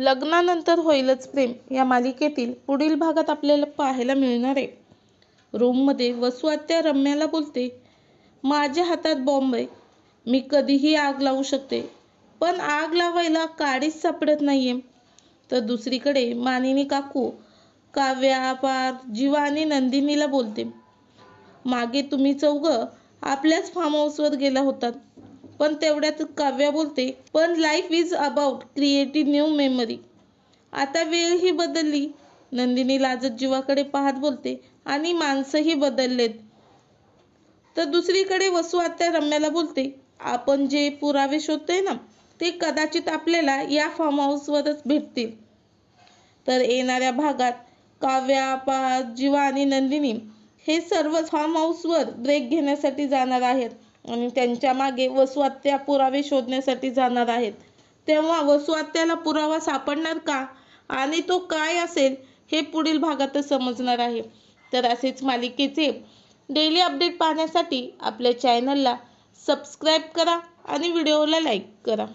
लग्नानंतर होईलच प्रेम या मालिकेतील पुढील भागात आपल्याला पाहायला मिळणार आहे. रूममध्ये वसू आत्या रम्याला बोलते माझ्या हातात बॉम्ब आहे. मी कधीही आग लावू शकते पण आग लावायला काडीच सापडत नाहीये तर दुसरीकडे मानिनी काकू काव्या पार जीवा आणि नंदिनीला बोलते मागे तुम्ही चौघं आपल्याच फार्म हाऊसवर गेला होतात. पण तेवढ्यात काव्या बोलते पण life is about creative new memory आता वेळ ही बदलली. नंदिनी लाजत जीवाकडे पाहत बोलते आणि माणसंही बदललेत. तर दुसरीकडे वसू आत्या रम्याला बोलते आपण जे पुरावे शोधतोय ना ते कदाचित आपल्याला या फार्म हाऊसवरच भेटतील. तर येणाऱ्या भागात काव्या पा जीवा आणि नंदिनी हे सर्व फार्म हाऊसवर ब्रेक घेण्यासाठी जाणार आहेत. आणि त्यांच्या मागे वसुआत्या पुरावे शोधण्यासाठी जाणार आहेत. तेव्हा वसुआत्याला पुरावा सापडणार का? आणि तो काय असेल हे पुढील भागातच समजणार आहे. तर असेच मालिकेचे डेली अपडेट पाहण्यासाठी आपल्या चॅनलला सबस्क्राईब करा आणि व्हिडिओला लाईक करा.